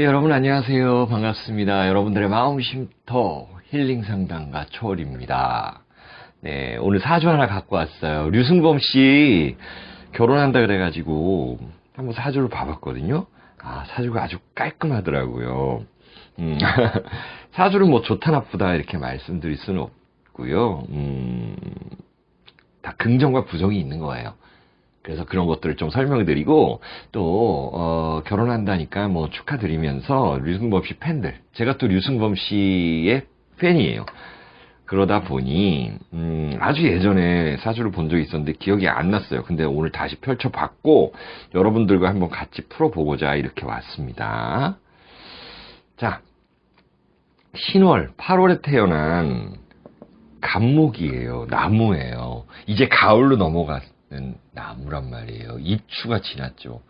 네, 여러분 안녕하세요. 반갑습니다. 여러분들의 마음 쉼터 힐링 상담가 초월입니다. 네, 오늘 사주 하나 갖고 왔어요. 류승범 씨 결혼한다 그래가지고 한번 사주를 봐봤거든요. 아, 사주가 아주 깔끔하더라고요. 음, 사주를 뭐 좋다 나쁘다 이렇게 말씀드릴 수는 없고요. 음, 다 긍정과 부정이 있는 거예요. 그래서 그런 것들을 좀 설명드리고 또 어, 결혼한다니까 뭐 축하드리면서 류승범 씨 팬들 제가 또 류승범 씨의 팬이에요. 그러다 보니 음, 아주 예전에 사주를 본 적이 있었는데 기억이 안 났어요. 근데 오늘 다시 펼쳐봤고 여러분들과 한번 같이 풀어보고자 이렇게 왔습니다. 자, 신월 8월에 태어난 감목이에요. 나무예요. 이제 가을로 넘어갔 나무란 말이에요. 입추가 지났죠.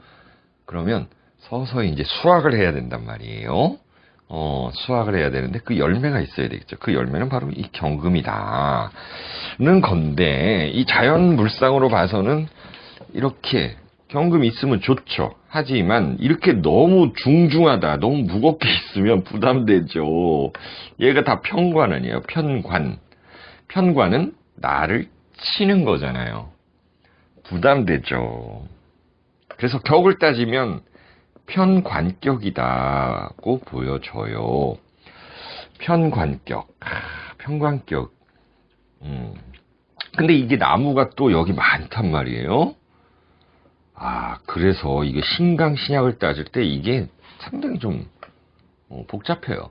그러면 서서히 이제 수확을 해야 된단 말이에요. 어, 수확을 해야 되는데 그 열매가 있어야 되겠죠. 그 열매는 바로 이 경금이다. 는 건데, 이 자연 물상으로 봐서는 이렇게 경금이 있으면 좋죠. 하지만 이렇게 너무 중중하다, 너무 무겁게 있으면 부담되죠. 얘가 다 편관 아니에요. 편관. 편관은 나를 치는 거잖아요. 부담되죠. 그래서 격을 따지면 편관격이다고 보여져요. 편관격, 아, 편관격. 음. 근데 이게 나무가 또 여기 많단 말이에요. 아, 그래서 이게 신강 신약을 따질 때 이게 상당히 좀 어, 복잡해요.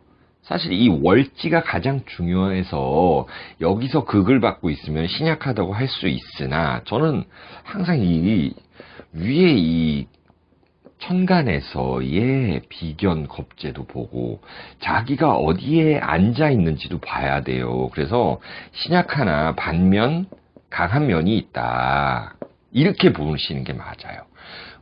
사실 이 월지가 가장 중요해서 여기서 극을 받고 있으면 신약하다고 할 수 있으나 저는 항상 이 위에 이 천간에서의 비견 겁재도 보고 자기가 어디에 앉아 있는지도 봐야 돼요. 그래서 신약 하나 반면 강한 면이 있다. 이렇게 보시는 게 맞아요.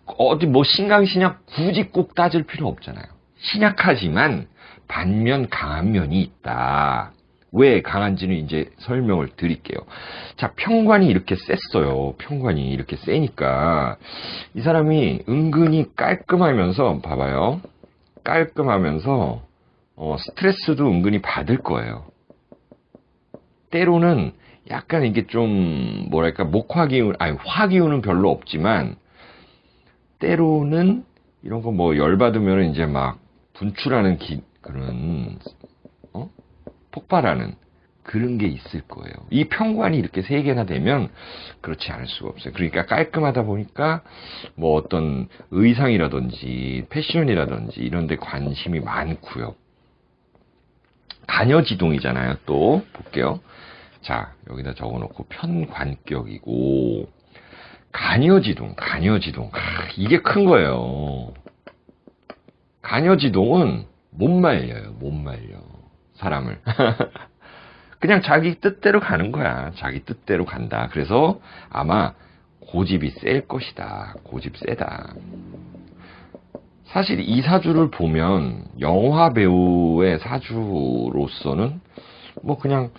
어디 뭐 신강 신약 굳이 꼭 따질 필요 없잖아요. 신약하지만 반면 강한 면이 있다. 왜 강한지는 이제 설명을 드릴게요. 자, 평관이 이렇게 셌어요. 평관이 이렇게 세니까 이 사람이 은근히 깔끔하면서 봐봐요. 깔끔하면서 어, 스트레스도 은근히 받을 거예요. 때로는 약간 이게 좀 뭐랄까 목화 기운 아니 화 기운은 별로 없지만 때로는 이런 거 뭐 열받으면 이제 막 분출하는 기, 그런 어? 폭발하는 그런 게 있을 거예요. 이 평관이 이렇게 세 개나 되면 그렇지 않을 수가 없어요. 그러니까 깔끔하다 보니까 뭐 어떤 의상이라든지 패션이라든지 이런 데 관심이 많고요. 간여지동이잖아요. 또 볼게요. 자, 여기다 적어 놓고 편관격이고 간여지동, 간여지동. 아, 이게 큰 거예요. 간여지동은 못 말려요. 못 말려. 사람을. 그냥 자기 뜻대로 가는 거야. 자기 뜻대로 간다. 그래서 아마 고집이 셀 것이다. 고집 세다. 사실 이 사주를 보면 영화 배우의 사주로서는 뭐 그냥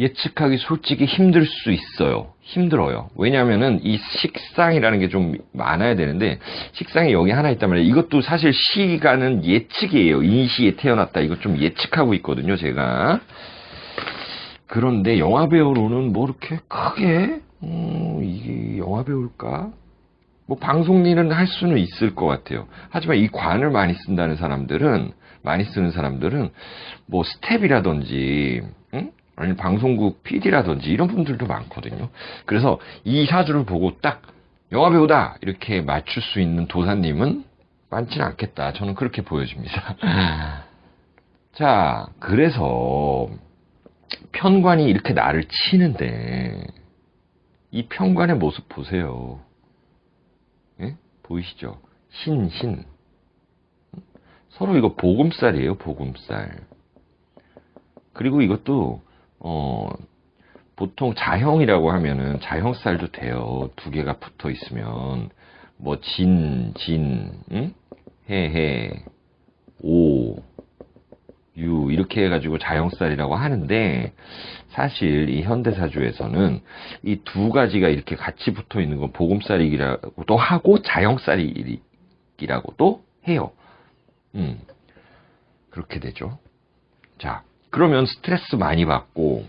예측하기 솔직히 힘들 수 있어요. 힘들어요. 왜냐하면은 이 식상이라는 게 좀 많아야 되는데 식상이 여기 하나 있단 말이에요. 이것도 사실 시간은 예측이에요. 이 시에 태어났다. 이거 좀 예측하고 있거든요. 제가. 그런데 영화 배우로는 뭐 이렇게 크게 음, 이게 영화 배우일까? 뭐 방송 일은 할 수는 있을 것 같아요. 하지만 이 관을 많이 쓴다는 사람들은 많이 쓰는 사람들은 뭐 스텝이라든지 응? 아니 방송국 PD라든지 이런 분들도 많거든요. 그래서 이 사주를 보고 딱 영화 배우다 이렇게 맞출 수 있는 도사님은 많지는 않겠다. 저는 그렇게 보여집니다. 자, 그래서 편관이 이렇게 나를 치는데 이 편관의 모습 보세요. 예? 보이시죠? 신, 신. 서로 이거 보금살이에요, 보금살. 그리고 이것도 어, 보통 자형이라고 하면은 자형살도 돼요. 두 개가 붙어 있으면 뭐 진, 진, 응? 해, 해, 오, 유 이렇게 해가지고 자형살이라고 하는데 사실 이 현대사주에서는 이 두 가지가 이렇게 같이 붙어 있는 건 보금살이라고도 하고 자형살이라고도 해요. 음, 그렇게 되죠. 자, 그러면 스트레스 많이 받고,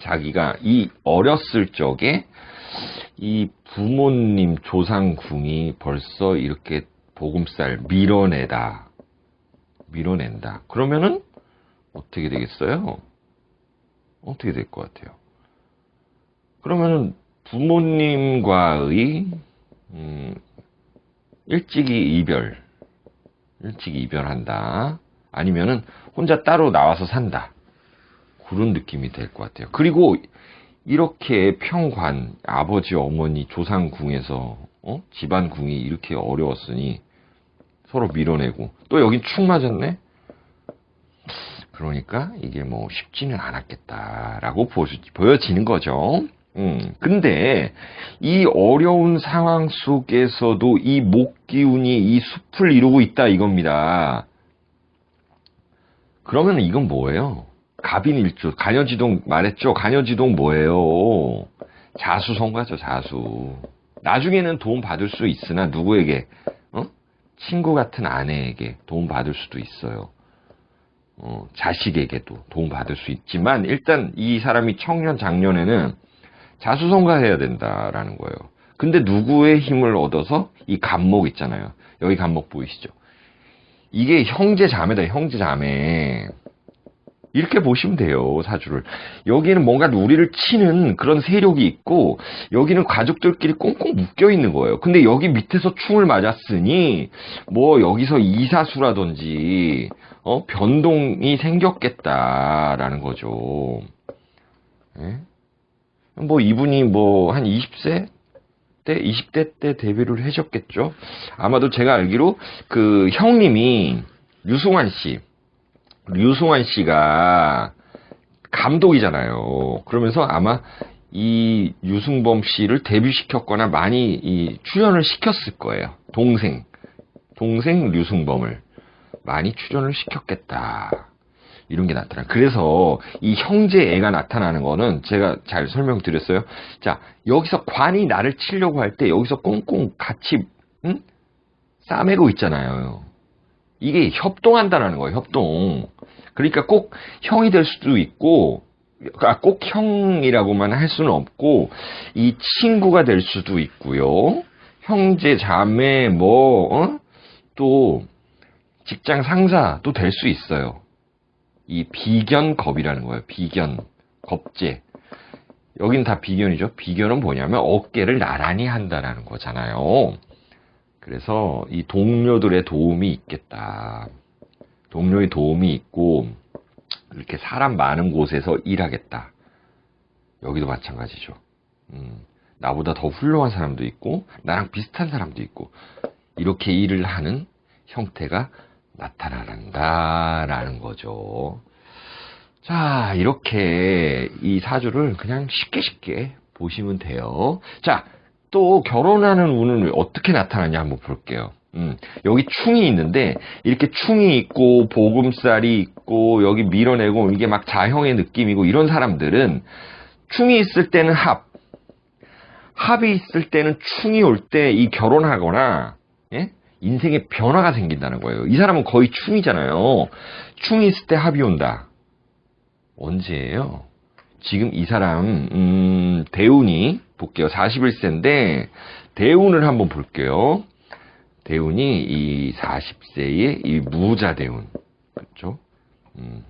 자기가 이 어렸을 적에 이 부모님 조상궁이 벌써 이렇게 보금살 밀어내다. 밀어낸다. 그러면은 어떻게 되겠어요? 어떻게 될 것 같아요? 그러면은 부모님과의 음, 일찍이 이별, 일찍이 이별한다. 아니면은 혼자 따로 나와서 산다. 그런 느낌이 될 것 같아요. 그리고 이렇게 평관, 아버지, 어머니, 조상궁에서 어? 집안궁이 이렇게 어려웠으니 서로 밀어내고 또 여긴 축 맞았네. 그러니까 이게 뭐 쉽지는 않았겠다라고 보여지는 거죠. 음, 근데 이 어려운 상황 속에서도 이 목기운이 이 숲을 이루고 있다 이겁니다. 그러면 이건 뭐예요? 갑인일주, 간여지동 말했죠? 간여지동 뭐예요? 자수성가죠, 자수. 나중에는 도움 받을 수 있으나 누구에게, 어? 친구 같은 아내에게 도움 받을 수도 있어요. 어, 자식에게도 도움 받을 수 있지만 일단 이 사람이 청년 장년에는 자수성가해야 된다라는 거예요. 근데 누구의 힘을 얻어서 이 간목 있잖아요. 여기 간목 보이시죠? 이게 형제 자매다, 형제 자매. 이렇게 보시면 돼요, 사주를. 여기는 뭔가 우리를 치는 그런 세력이 있고, 여기는 가족들끼리 꽁꽁 묶여 있는 거예요. 근데 여기 밑에서 충을 맞았으니, 뭐, 여기서 이사수라든지, 어, 변동이 생겼겠다라는 거죠. 예? 뭐, 이분이 뭐, 한 20세? 때, 20대 때 데뷔를 하셨겠죠? 아마도 제가 알기로, 그, 형님이, 유승환 씨, 류승환 씨가 감독이잖아요. 그러면서 아마 이 유승범 씨를 데뷔시켰거나 많이 이 출연을 시켰을 거예요. 동생, 동생 류승범을 많이 출연을 시켰겠다. 이런 게 나타나. 그래서 이 형제 애가 나타나는 거는 제가 잘 설명드렸어요. 자, 여기서 관이 나를 치려고 할 때 여기서 꽁꽁 같이 응? 싸매고 있잖아요. 이게 협동한다라는 거예요, 협동. 그러니까 꼭 형이 될 수도 있고, 아, 꼭 형이라고만 할 수는 없고, 이 친구가 될 수도 있고요. 형제, 자매, 뭐, 어? 또, 직장 상사도 될 수 있어요. 이 비견 겁이라는 거예요, 비견. 겁제. 여긴 다 비견이죠. 비견은 뭐냐면 어깨를 나란히 한다라는 거잖아요. 그래서 이 동료들의 도움이 있겠다. 동료의 도움이 있고 이렇게 사람 많은 곳에서 일하겠다. 여기도 마찬가지죠. 음, 나보다 더 훌륭한 사람도 있고 나랑 비슷한 사람도 있고 이렇게 일을 하는 형태가 나타난다라는 거죠. 자, 이렇게 이 사주를 그냥 쉽게 쉽게 보시면 돼요. 자, 또 결혼하는 운은 어떻게 나타나냐 한번 볼게요. 음, 여기 충이 있는데 이렇게 충이 있고 보금살이 있고 여기 밀어내고 이게 막 자형의 느낌이고 이런 사람들은 충이 있을 때는 합, 합이 있을 때는 충이 올 때 이 결혼하거나 예? 인생에 변화가 생긴다는 거예요. 이 사람은 거의 충이잖아요. 충이 있을 때 합이 온다. 언제예요? 지금 이 사람 음, 대운이 볼게요. 41세인데 대운을 한번 볼게요. 대운이 이 40세의 이 무자 대운 그렇죠? 음,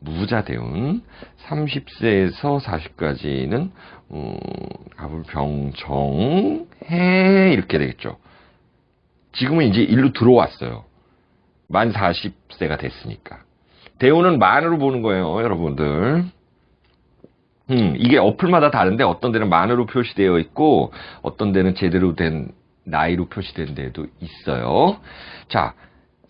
무자 대운 30세에서 40까지는 음, 가불병정 해 이렇게 되겠죠. 지금은 이제 일로 들어왔어요. 만 40세가 됐으니까. 대운은 만으로 보는 거예요, 여러분들. 음, 이게 어플마다 다른데 어떤 데는 만으로 표시되어 있고 어떤 데는 제대로 된 나이로 표시된 데도 있어요. 자,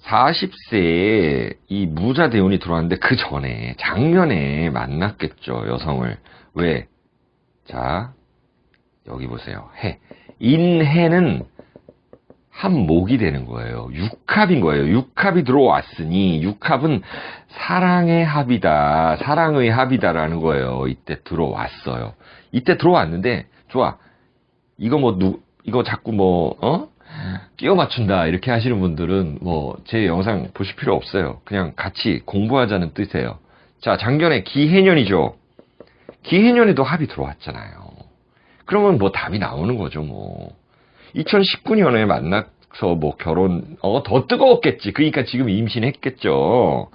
40세에 이 무자 대운이 들어왔는데 그 전에 작년에 만났겠죠, 여성을. 왜? 자, 여기 보세요. 해. 인해는 한 목이 되는 거예요. 육합인 거예요. 육합이 들어왔으니 육합은 사랑의 합이다. 사랑의 합이다라는 거예요. 이때 들어왔어요. 이때 들어왔는데 좋아. 이거 뭐 누, 이거 자꾸 뭐 어? 끼워 맞춘다 이렇게 하시는 분들은 뭐 제 영상 보실 필요 없어요. 그냥 같이 공부하자는 뜻이에요. 자, 작년에 기해년이죠. 기해년에도 합이 들어왔잖아요. 그러면 뭐 답이 나오는 거죠, 뭐. 2019년에 만나서 뭐 결혼, 어, 더 뜨거웠겠지. 그러니까 지금 임신했겠죠.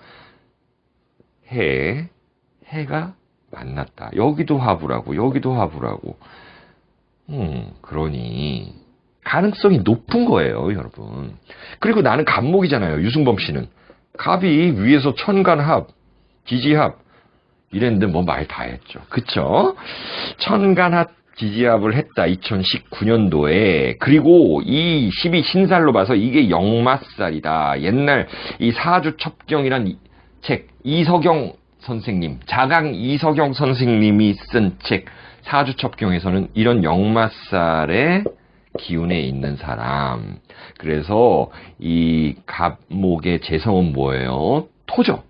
해, 해가 만났다. 여기도 화부라고, 여기도 화부라고. 음, 그러니, 가능성이 높은 거예요, 여러분. 그리고 나는 갑목이잖아요, 유승범 씨는. 갑이 위에서 천간합, 지지합, 이랬는데 뭐 말 다 했죠. 그쵸? 천간합, 지지합을 했다, 2019년도에. 그리고 이 12 신살로 봐서 이게 역마살이다. 옛날 이 사주 첩경이란 책, 이석영 선생님, 자강 이석영 선생님이 쓴 책, 사주 첩경에서는 이런 역마살의 기운에 있는 사람. 그래서 이 갑목의 재성은 뭐예요? 토죠.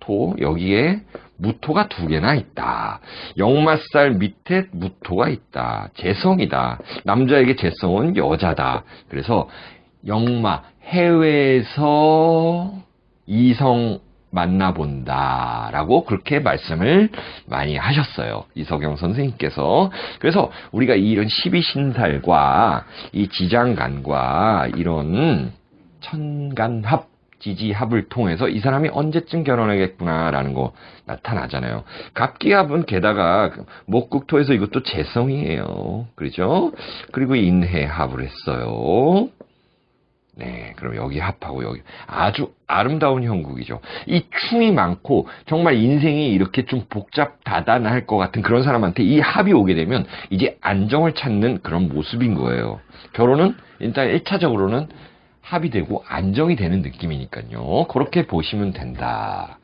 토. 여기에 무토가 두 개나 있다. 역마살 밑에 무토가 있다. 재성이다. 남자에게 재성은 여자다. 그래서 역마 해외에서 이성 만나본다라고 그렇게 말씀을 많이 하셨어요. 이석영 선생님께서. 그래서 우리가 이런 12신살과 이 지장간과 이런 천간합, 지지합을 통해서 이 사람이 언제쯤 결혼하겠구나라는 거 나타나잖아요. 갑기합은 게다가 목국토에서 이것도 재성이에요. 그렇죠? 그리고 인해합을 했어요. 네, 그럼 여기 합하고 여기 아주 아름다운 형국이죠. 이 충이 많고 정말 인생이 이렇게 좀 복잡 다단할 것 같은 그런 사람한테 이 합이 오게 되면 이제 안정을 찾는 그런 모습인 거예요. 결혼은 일단 1차적으로는 합이 되고 안정이 되는 느낌이니까요. 그렇게 보시면 된다.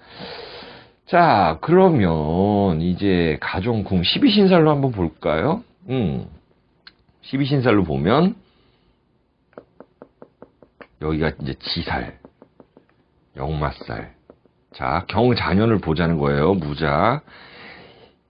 자, 그러면 이제 가정궁 12신살로 한번 볼까요? 음. 12신살로 보면 여기가 이제 지살, 역마살. 자, 경자년을 보자는 거예요. 무자.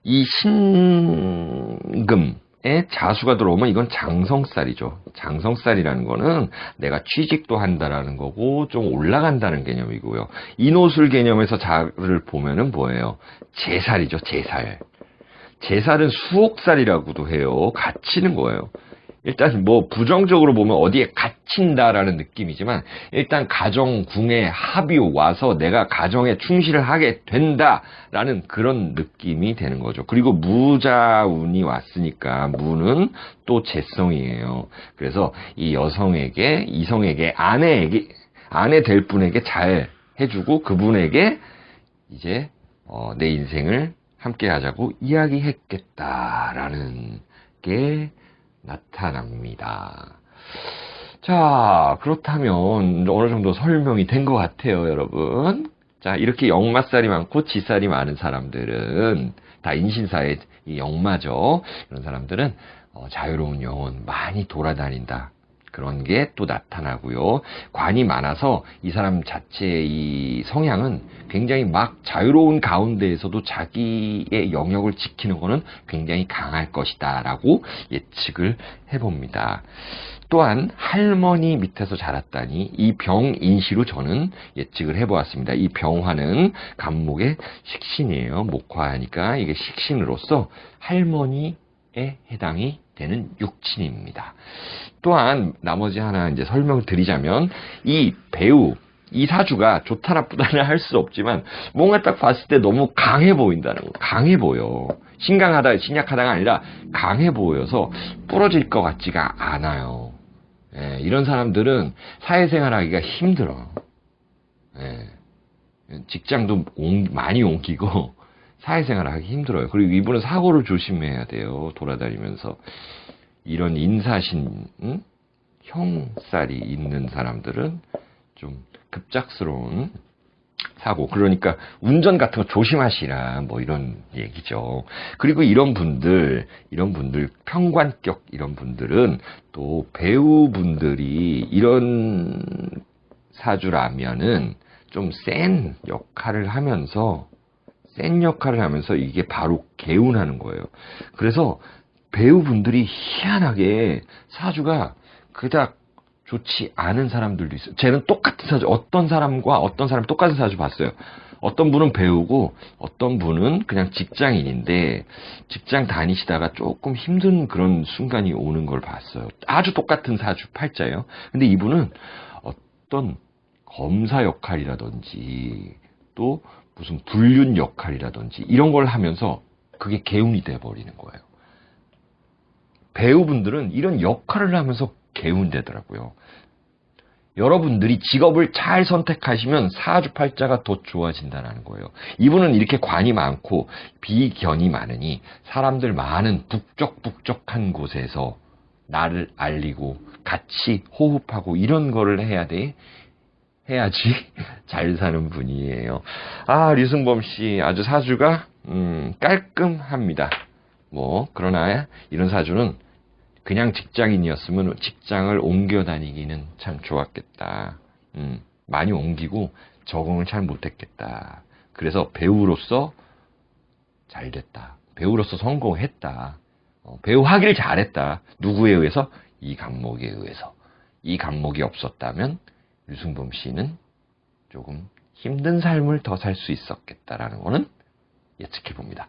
이 신금 에 자수가 들어오면 이건 장성살이죠. 장성살이라는 거는 내가 취직도 한다라는 거고 좀 올라간다는 개념이고요. 인호술 개념에서 자를 보면은 뭐예요? 제살이죠. 제살. 제살은 수옥살이라고도 해요. 갇히는 거예요. 일단 뭐 부정적으로 보면 어디에 갇힌다라는 느낌이지만 일단 가정 궁에 합이 와서 내가 가정에 충실을 하게 된다라는 그런 느낌이 되는 거죠. 그리고 무자운이 왔으니까 무는 또 재성이에요. 그래서 이 여성에게 이성에게 아내에게 아내 될 분에게 잘 해주고 그분에게 이제 어, 내 인생을 함께 하자고 이야기했겠다라는 게 나타납니다. 자, 그렇다면 어느 정도 설명이 된 것 같아요, 여러분. 자, 이렇게 역마살이 많고 지살이 많은 사람들은 다 인신사의 역마죠. 이런 사람들은 어, 자유로운 영혼 많이 돌아다닌다. 그런 게 또 나타나고요. 관이 많아서 이 사람 자체의 이 성향은 굉장히 막 자유로운 가운데에서도 자기의 영역을 지키는 거는 굉장히 강할 것이다 라고 예측을 해봅니다. 또한 할머니 밑에서 자랐다니 이 병인시로 저는 예측을 해보았습니다. 이 병화는 간목의 식신이에요. 목화하니까 이게 식신으로서 할머니에 해당이 되는 육친입니다. 또한 나머지 하나 이제 설명을 드리자면 이 배우 이 사주가 좋다 나쁘다는 할 수 없지만 뭔가 딱 봤을 때 너무 강해 보인다는 거. 강해 보여. 신강하다, 신약하다가 아니라 강해 보여서 부러질 것 같지가 않아요. 예, 이런 사람들은 사회생활 하기가 힘들어. 예, 직장도 옹, 많이 옮기고 사회생활 하기 힘들어요. 그리고 이분은 사고를 조심해야 돼요. 돌아다니면서. 이런 인사신, 응? 형살이 있는 사람들은 좀 급작스러운 사고. 그러니까 운전 같은 거 조심하시라. 뭐 이런 얘기죠. 그리고 이런 분들, 이런 분들, 평관격 이런 분들은 또 배우분들이 이런 사주라면은 좀 센 역할을 하면서 센 역할을 하면서 이게 바로 개운하는 거예요. 그래서 배우분들이 희한하게 사주가 그닥 좋지 않은 사람들도 있어요. 쟤는 똑같은 사주, 어떤 사람과 어떤 사람 똑같은 사주 봤어요. 어떤 분은 배우고 어떤 분은 그냥 직장인인데 직장 다니시다가 조금 힘든 그런 순간이 오는 걸 봤어요. 아주 똑같은 사주 팔자예요. 근데 이분은 어떤 검사 역할이라든지 또 무슨 불륜 역할이라든지 이런 걸 하면서 그게 개운이 돼 버리는 거예요. 배우분들은 이런 역할을 하면서 개운되더라고요. 여러분들이 직업을 잘 선택하시면 사주팔자가 더 좋아진다는 거예요. 이분은 이렇게 관이 많고 비견이 많으니 사람들 많은 북적북적한 곳에서 나를 알리고 같이 호흡하고 이런 거를 해야 돼. 해야지 잘 사는 분이에요. 아, 류승범 씨 아주 사주가 음, 깔끔합니다. 뭐 그러나 이런 사주는 그냥 직장인이었으면 직장을 옮겨 다니기는 참 좋았겠다. 음, 많이 옮기고 적응을 잘 못했겠다. 그래서 배우로서 잘 됐다. 배우로서 성공했다. 어, 배우 하기를 잘했다. 누구에 의해서? 이 강목에 의해서. 이 강목이 없었다면 유승범 씨는 조금 힘든 삶을 더 살 수 있었겠다라는 거는 예측해 봅니다.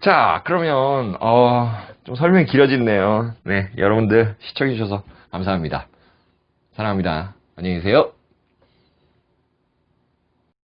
자, 그러면 어, 좀 설명이 길어지네요. 네, 여러분들 시청해 주셔서 감사합니다. 사랑합니다. 안녕히 계세요.